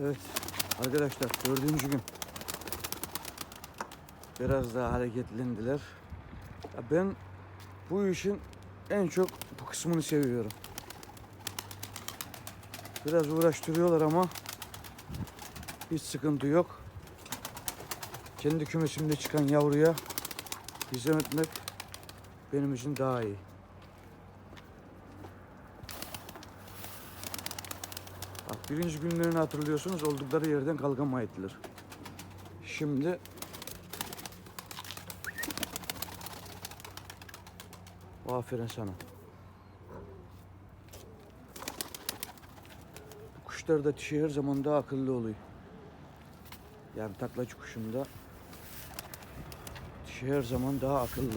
Evet arkadaşlar dördüncü gün. Biraz daha hareketlendiler. Ya ben bu işin en çok bu kısmını seviyorum. Biraz uğraştırıyorlar ama hiç sıkıntı yok. Kendi kümesimde çıkan yavruya hizmet etmek benim için daha iyi. Bak birinci günlerini hatırlıyorsunuz oldukları yerden kalkamaydılar. Şimdi aferin sana. Bu kuşlar da dişi her zaman daha akıllı oluyor. Yani taklacı kuşunda dişi her zaman daha akıllı.